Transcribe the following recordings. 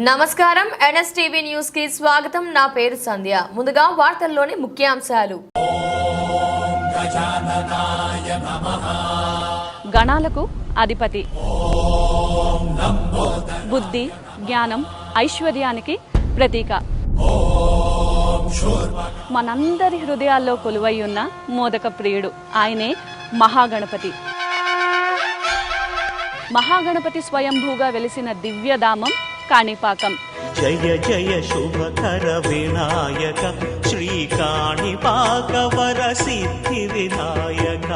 నమస్కారం. ఎన్ఎస్టీవీ న్యూస్కి స్వాగతం. నా పేరు సంధ్య. ముందుగా వార్తల్లోని ముఖ్యాంశాలు. గణాలకు అధిపతి. బుద్ధి జ్ఞానం ఐశ్వర్యానికి ప్రతీక. మనందరి హృదయాల్లో కొలువై ఉన్న మోదక ప్రియుడు. ఆయనే మహాగణపతి. మహాగణపతి స్వయంభూగా వెలిసిన దివ్యధామం కాణిపాకం. జయ జయ శుభకర వినాయక శ్రీకాణిపాక వర సిద్ధి వినాయక.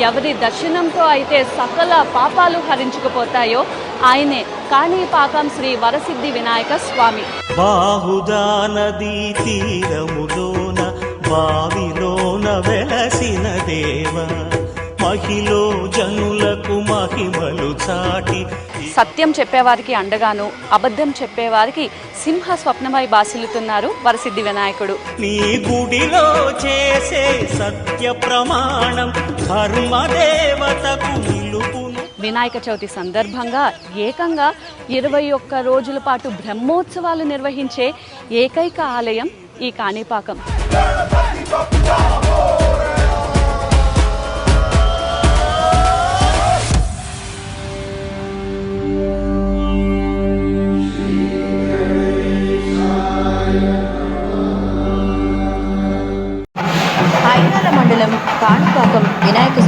ఎవరి దర్శనంతో అయితే సకల పాపాలు హరించుకుపోతాయో ఆయనే కాణిపాకం శ్రీ వరసిద్ధి వినాయక స్వామి. బాహుదా నదీ తీరములోన బావిలోన వెలసిన దేవ. మహిలో జనులకు మహిమలు చాటి సత్యం చెప్పేవారికి అండగాను అబద్ధం చెప్పేవారికి సింహ స్వప్నమై బాసిల్లుతున్నారు వరసిద్ధి వినాయకుడు. నీ గుడిలో చేసే సత్య ప్రమాణం ధర్మదేవతకు వినాయక చవితి సందర్భంగా ఏకంగా ఇరవై ఒక్క రోజుల పాటు బ్రహ్మోత్సవాలు నిర్వహించే ఏకైక ఆలయం ఈ కాణిపాకం.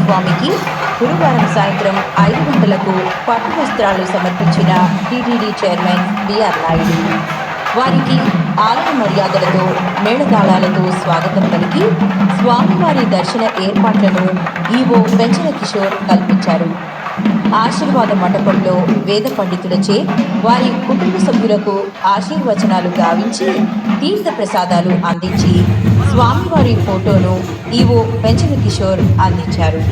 స్వామికి గురువారం సాయంత్రం ఐదు గంటలకు పట్టు వస్త్రాలు సమర్పించిన టీటీడీ చైర్మన్ బిఆర్ నాయుడు. వారికి ఆలయ మర్యాదలతో మేళతాళాలతో స్వాగతం పలికి స్వామివారి దర్శన ఏర్పాట్లను ఈవో వెంచన కిషోర్ కల్పించారు. ఆశీర్వాద మండపంలో వేద పండితులచే వారి కుటుంబ సభ్యులకు ఆశీర్వచనాలు గావించి తీర్థ ప్రసాదాలు అందించి స్వామివారి ఫోటోను ఈవో పెంచన కిషోర్ అందించారు.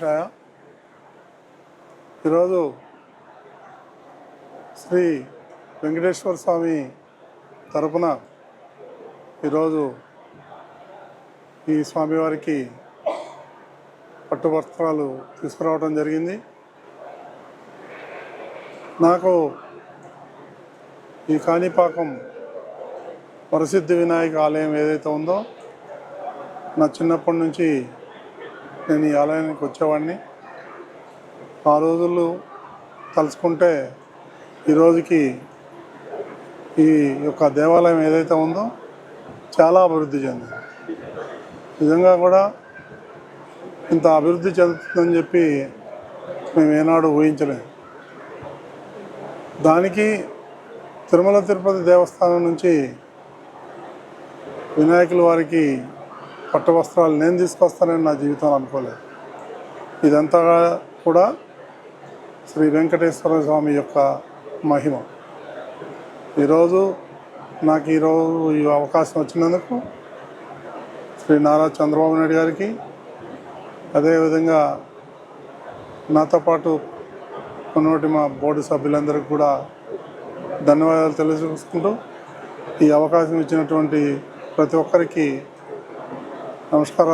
వెంకటేశాయ ఈరోజు శ్రీ వెంకటేశ్వర స్వామి తరపున ఈరోజు ఈ స్వామివారికి పట్టు వస్త్రాలు తీసుకురావడం జరిగింది. నాకు ఈ కాణిపాకం వరసిద్ధి వినాయక ఆలయం ఏదైతే ఉందో నా చిన్నప్పటి నుంచి నేను ఈ ఆలయానికి వచ్చేవాడిని. ఆ రోజులు తలుచుకుంటే ఈరోజుకి ఈ యొక్క దేవాలయం ఏదైతే ఉందో చాలా అభివృద్ధి చెందింది. నిజంగా కూడా ఇంత అభివృద్ధి చెందుతుందని చెప్పి మేము ఏనాడు ఊహించలేము దానికి తిరుమల తిరుపతి దేవస్థానం నుంచి వినాయకుల వారికి పట్టు వస్త్రాలు నేను తీసుకొస్తానని నా జీవితంలో అనుకోలేదు. ఇదంతా కూడా శ్రీ వెంకటేశ్వర స్వామి యొక్క మహిమ. ఈరోజు నాకు ఈరోజు ఈ అవకాశం వచ్చినందుకు శ్రీ నారా చంద్రబాబు నాయుడు గారికి అదేవిధంగా నాతో పాటు కొన్నోటి మా బోర్డు సభ్యులందరికీ కూడా ధన్యవాదాలు తెలియజేసుకుంటూ ఈ అవకాశం ఇచ్చినటువంటి ప్రతి ఒక్కరికి Vamos para